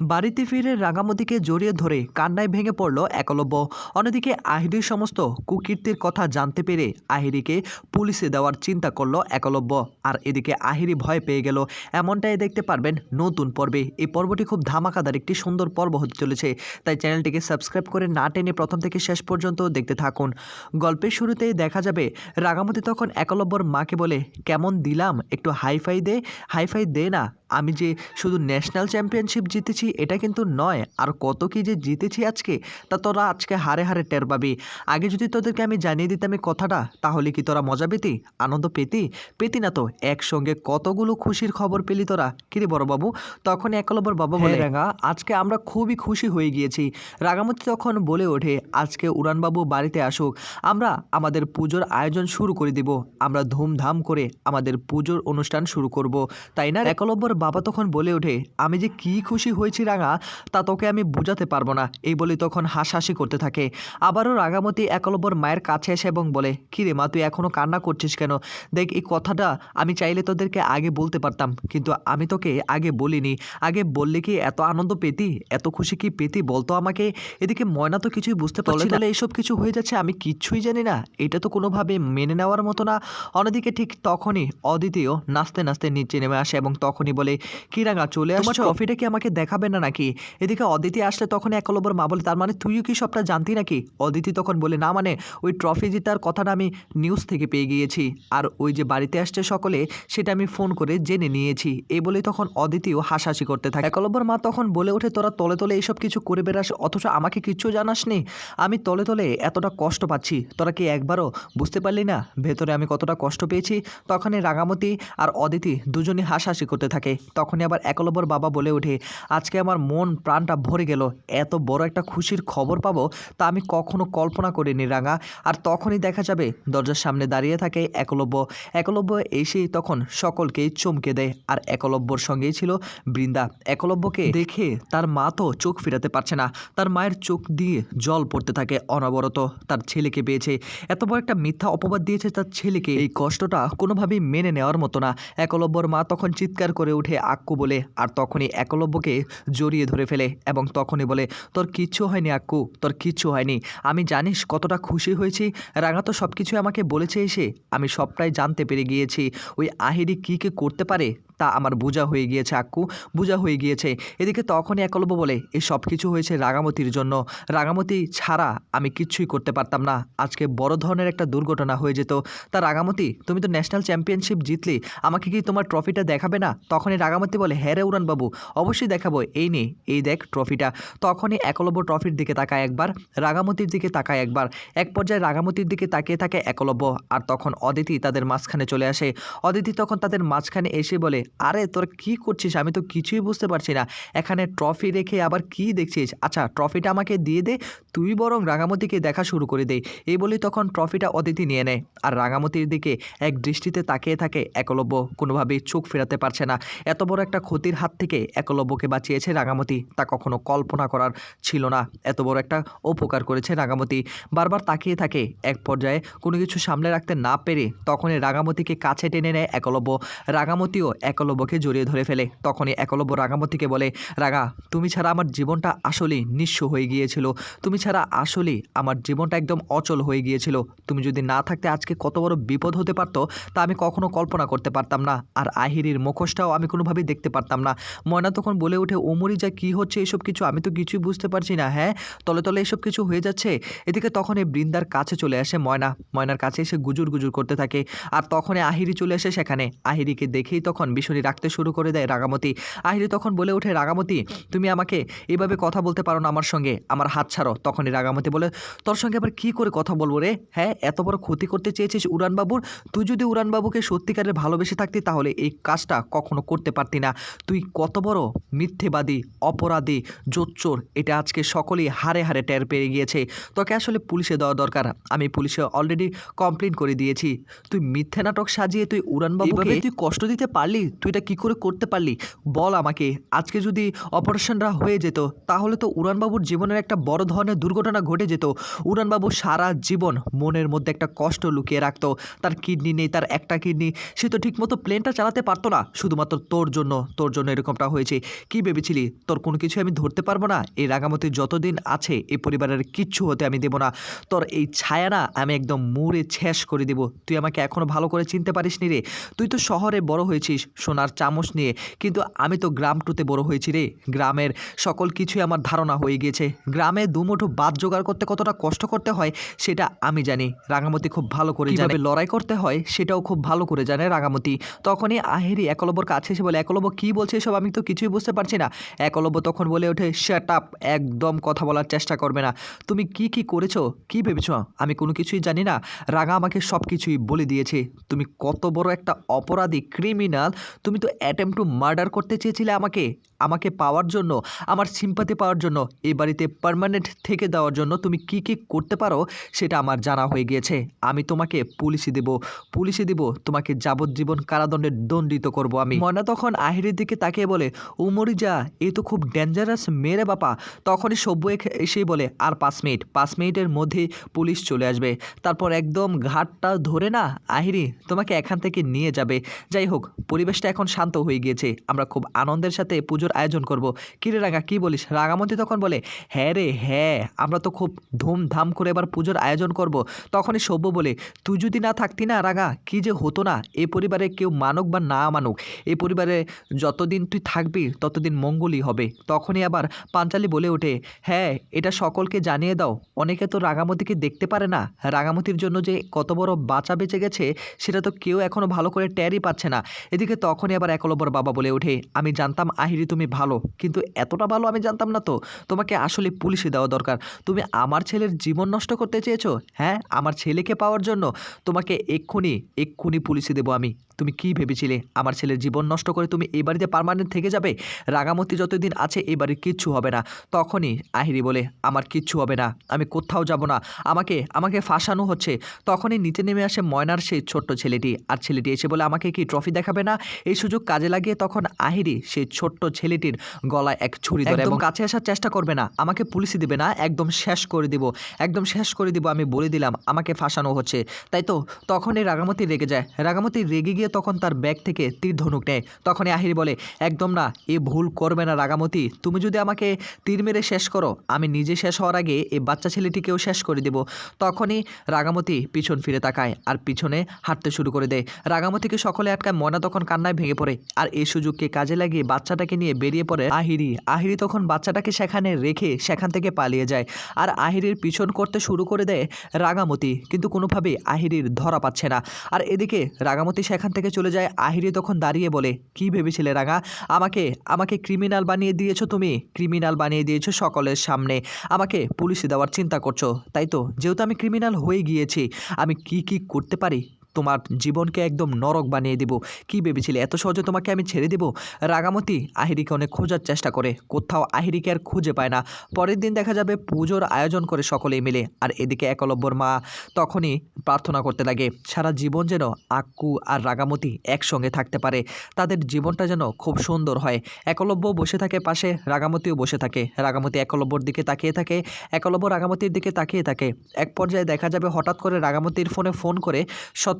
বাড়িতে ফিরে রাঙামতিকে জড়িয়ে ধরে কান্নায় ভেঙে পড়ল একলব্য। অন্যদিকে আহিরির সমস্ত কুকীর্তির কথা জানতে পেরে আহিরিকে পুলিশে দেওয়ার চিন্তা করল একলব্য। আর এদিকে আহিরি ভয় পেয়ে গেল। এমনটাই দেখতে পারবেন নতুন পর্বে। এই পর্বটি খুব ধামাকাদার একটি সুন্দর পর্ব হতে চলেছে। তাই চ্যানেলটিকে সাবস্ক্রাইব করে না টেনে প্রথম থেকে শেষ পর্যন্ত দেখতে থাকুন। গল্পের শুরুতেই দেখা যাবে রাঙামতি তখন একলব্যর মাকে বলে, কেমন দিলাম? একটু হাইফাই দে হাইফাই দে না। আমি যে শুধু ন্যাশনাল চ্যাম্পিয়নশিপ জিতেছি এটা কিন্তু নয়। আর কত কি যে জিতেছি আজকে তা তোরা আজকে হারে হারে টের পাবি। আগে যদি তোদেরকে আমি জানিয়ে দিতাম এই কথাটা তাহলে কি তোরা মজা পেতি? আনন্দ পেতি? পেতি না তো একসঙ্গে কতগুলো খুশির খবর পেলি তোরা? কিরে বড়বাবু তখন একলব্বর বাবা বলে রাঙা। আজকে আমরা খুবই খুশি হয়ে গিয়েছি। রাগামতি তখন বলে ওঠে আজকে উড়ানবাবু বাড়িতে আসুক। আমরা আমাদের পুজোর আয়োজন শুরু করে দিব। আমরা ধুমধাম করে আমাদের পুজোর অনুষ্ঠান শুরু করব। তাই না একলব্বর বাবা তখন বলে ওঠে আমি যে কি খুশি হয়েছি রাঙা তা তোকে আমি বোঝাতে পারব না এই বলে তখন হাসাহাসি করতে থাকে। আবারও রাঙামতি একলব্বর মায়ের কাছে এসে এবং বলে কী রে মা তুই এখনও কান্না করছিস কেন? দেখ এই কথাটা আমি চাইলে তোদেরকে আগে বলতে পারতাম কিন্তু আমি তোকে আগে বলিনি। আগে বললে কি এত আনন্দ পেতি? এত খুশি কি পেতি? বলতো আমাকে? এদিকে ময়না তো কিছুই বুঝতে পারছি না। এইসব কিছু হয়ে যাচ্ছে আমি কিচ্ছুই জানি না। এটা তো কোনোভাবে মেনে নেওয়ার মতো না। অন্যদিকে ঠিক তখনই অদ্বিতীয় নাচতে নাচতে নিচে নেমে আসে এবং তখনই বলে কি রাঙা চলে আসছো? ট্রফিটা কি আমাকে দেখাবে না নাকি? এদিকে অদিতি আসলে তখন একলব্বর মা বলে, তার মানে তুইও কি সবটা জানতি নাকি? অদিতি তখন বলে, না মানে ওই ট্রফি জেতার কথাটা আমি নিউজ থেকে পেয়ে গিয়েছি। আর ওই যে বাড়িতে আসছে সকলে, সেটা আমি ফোন করে জেনে নিয়েছি। এই বলে তখন অদিতিও হাসাহাসি করতে থাকে। একলব্বর মা তখন বলে ওঠে, তোরা তলে তলে এইসব কিছু করে বেড়াস, অথচ আমাকে কিচ্ছু জানাস জানাসনি আমি তলে তলে এতটা কষ্ট পাচ্ছি, তোরা কি একবারও বুঝতে পারলি না? ভেতরে আমি কতটা কষ্ট পেয়েছি। তখনই রাঙামতি আর অদিতি দুজনই হাসাহাসি করতে থাকে। তখনই আবার একলব্বর বাবা বলে ওঠে, আজকে আমার মন, প্রাণটা ভরে গেল। এত বড় একটা খুশির খবর পাবো তা আমি কখনো কল্পনা করিনি, রাঙা। আর তখনই দেখা যাবে, দরজার সামনে দাঁড়িয়ে থাকে একলব্য। একলব্য এসেই তখন সকলকেই চমকে দেয়। আর একলব্যর সঙ্গেই ছিল বৃন্দা। একলব্যকে দেখে তার মা তো চোখ ফিরাতে পারছে না। তার মায়ের চোখ দিয়ে জল পড়তে থাকে অনবরত। তার ছেলেকে পেয়েছে। এত বড় একটা মিথ্যা অপবাদ দিয়েছে তার ছেলেকে। এই কষ্টটা কোনোভাবেই মেনে নেওয়ার মতো না। একলব্যর মা তখন চিৎকার করে উঠে আক্কু বলে। আর তখনই একলব্যকে জড়িয়ে ধরে ফেলে এবং তখনই বলে, তোর কিচ্ছু হয়নি আক্কু, তোর কিচ্ছু হয়নি। আমি জানিস কতটা খুশি হয়েছি। রাঙা তো সব কিছু আমাকে বলেছে এসে। আমি সবটাই জানতে পেরে গিয়েছি। ওই আহিরি কী কী করতে পারে? তা আমার বোঝা হয়ে গিয়েছে, আক্কু। বোঝা হয়ে গিয়েছে। এদিকে তখনই একলব্য বলে এই সব কিছু হয়েছে রাগামতির জন্য। রাগামতি ছাড়া আমি কিচ্ছুই করতে পারতাম না। আজকে বড় ধরনের একটা দুর্ঘটনা হয়ে যেত। তা রাগামতি তুমি তো ন্যাশনাল চ্যাম্পিয়নশিপ জিতলি। আমাকে কি তোমার ট্রফিটা দেখাবে না? তখনই রাগামতি বলে হ্যাঁ রে উড়ানবাবু, অবশ্যই দেখাবো। এই নে, এই দেখ ট্রফিটা। তখনই একলব্য ট্রফির দিকে তাকায় একবার রাগামতির দিকে তাকায় একবার। এক পর্যায়ে রাগামতির দিকে তাকিয়ে থাকে একলব্য। আর তখন অদিতি তাদের মাঝখানে চলে আসে। অদিতি তখন তাদের মাঝখানে এসে বলে আরে তোর কি করছিস? আমি তো কিছুই বুঝতে পারছি না। এখানে ট্রফি রেখে আবার কি দেখছিস? আচ্ছা ট্রফিটা আমাকে দিয়ে দে, তুই বরং রাঙামতিকে দেখা শুরু করে দে। এই বলি তখন ট্রফিটা অদিতি নিয়ে নেয়। আর রাঙামতির দিকে এক দৃষ্টিতে তাকিয়ে থাকে একলব্য। কোনোভাবেই চোখ ফেরাতে পারছে না। এত বড় একটা ক্ষতির হাত থেকে একলব্যকে বাঁচিয়েছে রাঙামতি। তা কখনো কল্পনা করার ছিল না। এত বড় একটা উপকার করেছে রাঙামতি। বারবার তাকিয়ে থাকে এক পর্যায়ে কোনো কিছু সামলে রাখতে না পেরে তখনই রাঙামতিকে কাছে টেনে নেয় একলব্য। রাঙামতিও একলব্যকে জড়িয়ে ধরে ফেলে। তখনই একলব্য রাঙামতিকে বলে, রাঙা, তুমি ছাড়া আমার জীবনটা আসলেই নিঃস্ব হয়ে গিয়েছিল। তুমি ছাড়া আসলেই আমার জীবনটা একদম অচল হয়ে গিয়েছিল। তুমি যদি না থাকতে আজকে কত বড় বিপদ হতে পারত, তা আমি কখনো কল্পনা করতে পারতাম না। আর আহিরির মুখোশটাও আমি কোনোভাবেই দেখতে পারতাম না। ময়না তখন বলে ওঠে, ওমরি যা, কী হচ্ছে এসব কিছু? আমি তো কিছুই বুঝতে পারছি না হ্যাঁ? তলে তলে এসব কিছু হয়ে যাচ্ছে? এদিকে তখন এই বৃন্দার কাছে চলে আসে ময়না। ময়নার কাছে এসে গুজুর গুজুর করতে থাকে। আর তখনই আহিরি চলে আসে সেখানে। আহিরিকে দেখেই তখন বিশরী রাখতে শুরু করে দেয় রাগামতি আহিরি তখন বলে ওঠে রাগামতি তুমি আমাকে এভাবে কথা বলতে পারো না আমার সঙ্গে। আমার হাত ছাড়ো। তখনই রাগামতি বলে, তোর সঙ্গে আবার কি করে কথা বলব রে? হ্যাঁ এত বড় ক্ষতি করতে চেয়েছিস উড়ানবাবুর? তুই যদি উড়ানবাবুকে সত্যিকারের ভালোবেসে থাকতি তাহলে এই কাজটা কখনো করতে পারতি না। তুই কত বড় মিথ্যেবাদী, অপরাধী, জোচ্চোর, এটা আজকে সকলেই হারে হারে টের পেয়ে গিয়েছে। তোকে আসলে পুলিশে দেওয়া দরকার। আমি পুলিশে অলরেডি কমপ্লেন করে দিয়েছি। তুই মিথ্যে নাটক সাজিয়ে তুই উড়ানবাবুকে তুই কষ্ট দিতে পারলি? তুই এটা কী করে করতে পারলি? বল আমাকে। আজকে যদি অপারেশনটা হয়ে যেত, তাহলে তো উড়ানবাবুর জীবনের একটা বড় ধরনের দুর্ঘটনা ঘটে যেত। উড়ানবাবু সারা জীবন মনের মধ্যে একটা কষ্ট লুকিয়ে রাখতো। তার কিডনি নেই, তার একটা কিডনি। সে তো ঠিকমতো প্লেনটা চালাতে পারতো না। শুধুমাত্র তোর জন্য তোর জন্য এরকমটা হয়েছে। কি ভেবেছিলি? তোর কোনো কিছু আমি ধরতে পারব না? এই রাগামতি যতদিন আছে এই পরিবারের কিচ্ছু হতে আমি দেবো না। তোর এই ছায়া না আমি একদম মুড়ে ছেস করে দেবো। তুই আমাকে এখনও ভালো করে চিনতে পারিস নি রে। তুই তো শহরে বড় হয়েছিস। সোনার চামচ নিয়ে। কিন্তু আমি তো গ্রাম টুতে বড় হয়েছি রে। গ্রামের সকল কিছুই আমার ধারণা হয়ে গিয়েছে। গ্রামে দুমুঠো বাদ জোগাড় করতে কতটা কষ্ট করতে হয়, সেটা আমি জানি। রাঙামতি খুব ভালো করে জানে। লড়াই করতে হয়, সেটাও খুব ভালো করে জানে রাঙামতি। তখনই আহেরি একলব্যর কাছে এসে বলে, একলব্য, কী বলছে এসব? আমি তো কিছুই বুঝতে পারছি না। একলব্য তখন বলে ওঠে শ্যাট আপ একদম কথা বলার চেষ্টা করবে না। তুমি কি কি করেছ? কি ভেবেছো? আমি কোনো কিছুই জানি না। রাঙা আমাকে সব কিছুই বলে দিয়েছে। তুমি কত বড় একটা অপরাধী ক্রিমিনাল তুমি তো অ্যাটেম্প টু মার্ডার করতে চেয়েছিলে আমাকে। আমাকে পাওয়ার জন্য, আমার সিম্পাতি পাওয়ার জন্য এই বাড়িতে পারমানেন্ট থেকে দেওয়ার জন্য তুমি কি কি করতে পারো সেটা আমার জানা হয়ে গিয়েছে। আমি তোমাকে পুলিশে দেব পুলিশে দেব, তোমাকে যাবজ্জীবন কারাদণ্ডে দণ্ডিত করব আমি। ময়না তখন আহিরের দিকে তাকিয়ে বলে, উমরি যা, এ তো খুব ডেঞ্জারাস মেরে বাপা। তখনই সভ্য এসেই বলে, আর পাঁচ মিনিট, পাঁচ মিনিটের মধ্যে পুলিশ চলে আসবে। তারপর একদম ঘাটটা ধরে না, আহিরি, তোমাকে এখান থেকে নিয়ে যাবে। যাই হোক, পরিবেশটা এখন শান্ত হয়ে গিয়েছে। আমরা খুব আনন্দের সাথে পুজোর আয়োজন করব। কিরে রাঙা কি বলিস? রাঙামতি তখন বলে হ্যাঁ রে হ্যাঁ আমরা তো খুব ধুমধাম করে এবার পুজোর আয়োজন করব। তখনই সভ্য বলে, তুই যদি না থাকতি না রাঙা কি যে হতো না? এ পরিবারে কেউ মানুক বা না মানুক এই পরিবারে যতদিন তুই থাকবি, ততদিন মঙ্গলই হবে। তখনই আবার পাঞ্চালি বলে ওঠে হ্যাঁ এটা সকলকে জানিয়ে দাও, অনেকে তো রাঙামতিকে দেখতে পারে না। রাঙামতির জন্য যে কত বড় বাঁচা বেঁচে গেছে, সেটা তো কেউ এখনও ভালো করে ট্যারই পাচ্ছে না। এদিকে তখনই আবার একলব্বর বাবা বলে ওঠে, আমি জানতাম আহিরি তুমি ভালো, কিন্তু এতটা ভালো আমি জানতাম না তো। তোমাকে আসলে পুলিশে দেওয়া দরকার। তুমি আমার ছেলের জীবন নষ্ট করতে চেয়েছো? হ্যাঁ আমার ছেলেকে পাওয়ার জন্য তোমাকে এক্ষুনি এক্ষুনি পুলিশে দেবো আমি। তুমি কি ভেবেছিলে? আমার ছেলের জীবন নষ্ট করে তুমি এই বাড়িতে পার্মানেন্ট থেকে যাবে? রাগামতি যতদিন আছে এই বাড়ির কিচ্ছু হবে না। তখনই আহিরি বলে, আমার কিচ্ছু হবে না, আমি কোথাও যাব না। আমাকে আমাকে ফাঁসানো হচ্ছে। তখনই নিচে নেমে আসে ময়নার সেই ছোট্ট ছেলেটি। আর ছেলেটি এসে বলে, আমাকে কি ট্রফি দেখাবে না? এই সুযোগ কাজে লাগিয়ে তখন আহিরি সেই ছোট্ট ছেলেটির গলায় এক ছুরি ধরে এবং কাছে আসার চেষ্টা করবে না। আমাকে পুলিশে দিবে না একদম শেষ করে দিব। একদম শেষ করে দিব আমি বলে দিলাম আমাকে ফাঁসানো হচ্ছে। তাই তো তখনই রাগামতি রেগে যায়। রাগামতি রেগে গিয়ে তখন তার ব্যাগ থেকে তীর ধনুক নেয়। তখনই আহির বলে একদম না এ ভুল করবে না রাগামতি। তুমি যদি আমাকে তীর মেরে শেষ করো আমি নিজে শেষ হওয়ার আগে এই বাচ্চা ছেলেটিকেও শেষ করে দেব। তখনই রাগামতি পিছন ফিরে তাকায় আর পিছনে হাঁটতে শুরু করে দেয়। রাগামতিকে সকলে আটকায় ময়না তখন কান্নায় ভেঙে পড়ে। আর এই সুযোগকে কাজে লাগিয়ে বাচ্চাটাকে নিয়ে বেরিয়ে পড়ে আহিরি। আহিরি তখন বাচ্চাটাকে সেখানে রেখে সেখান থেকে পালিয়ে যায়। আর আহিরির পিছন করতে শুরু করে দেয় রাগামতি কিন্তু কোনোভাবেই আহিরির ধরা পাচ্ছে না। আর এদিকে রাগামতি সেখান থেকে চলে যায়। আহিরি তখন দাঁড়িয়ে বলে, কি ভেবেছিলে রাগা আমাকে আমাকে ক্রিমিনাল বানিয়ে দিয়েছ তুমি। ক্রিমিনাল বানিয়ে দিয়েছ সকলের সামনে। আমাকে পুলিশে দেওয়ার চিন্তা করছ। তাই তো? যেহেতু আমি ক্রিমিনাল হয়ে গিয়েছি, আমি কি কি করতে পারি? তোমার জীবনকে একদম নরক বানিয়ে দেব। কি ভেবেছিলে? এত সহজে তোমাকে আমি ছেড়ে দেব? রাগামতি আহিরিকে অনেক খোঁজার চেষ্টা করে। কোথাও আহিরিকে আর খুঁজে পায় না। পরের দিন দেখা যাবে পুজোর আয়োজন করে সকলে মিলে। আর এদিকে একলব্যর মা তখনই প্রার্থনা করতে লাগে। সারা জীবন যেন আক্কু আর রাগামতি একসঙ্গে থাকতে পারে। তাদের জীবনটা যেন খুব সুন্দর হয়। একলব্য বসে থাকে পাশে, রাগামতিও বসে থাকে। রাগামতি একলব্যর দিকে তাকিয়ে থাকে, একলব্য রাগামতির দিকে তাকিয়ে থাকে। এক পর্যায়ে দেখা যাবে হঠাৎ করে রাগামতির ফোনে ফোন করে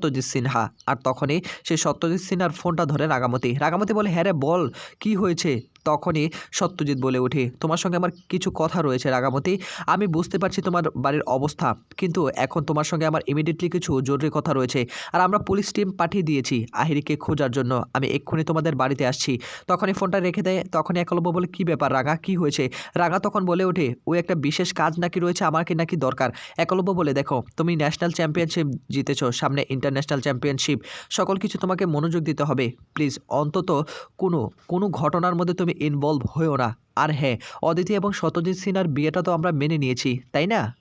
সত্যজিৎ সিনহা। আর তখনই সেই সত্যজিৎ সিনহার ফোনটা ধরে রাগামতি রাগামতি বলে হ্যাঁ রে, বল, কি হয়েছে? তখনই সত্যজিৎ বলে ওঠে তোমার সঙ্গে আমার কিছু কথা রয়েছে রাগামতি আমি বুঝতে পারছি তোমার বাড়ির অবস্থা, কিন্তু এখন তোমার সঙ্গে আমার ইমিডিয়েটলি কিছু জরুরি কথা রয়েছে, আর আমরা পুলিশ টিম পাঠিয়ে দিয়েছি আহিরিকে খোঁজার জন্য। আমি এক্ষুনি তোমাদের বাড়িতে আসছি। তখনই ফোনটা রেখে দেয়, তখনই একলব্য বলে, কি ব্যাপার রাগা কি হয়েছে? রাগা তখন বলে ওঠে, ওই একটা বিশেষ কাজ নাকি রয়েছে আমাকে নাকি দরকার? একলব্য বলে, দেখো, তুমি ন্যাশনাল চ্যাম্পিয়নশিপ জিতেছো, সামনে ইন্টারন্যাশনাল চ্যাম্পিয়নশিপ সকল কিছু তোমাকে মনোযোগ দিতে হবে। প্লিজ অন্তত কোনো কোনো ঘটনার মধ্যে তুমি ইনভলভ হয়েও না। আর হ্যাঁ অদিতি এবং সত্যজিৎ সিনহার বিয়েটা তো আমরা মেনে নিয়েছি, তাই না?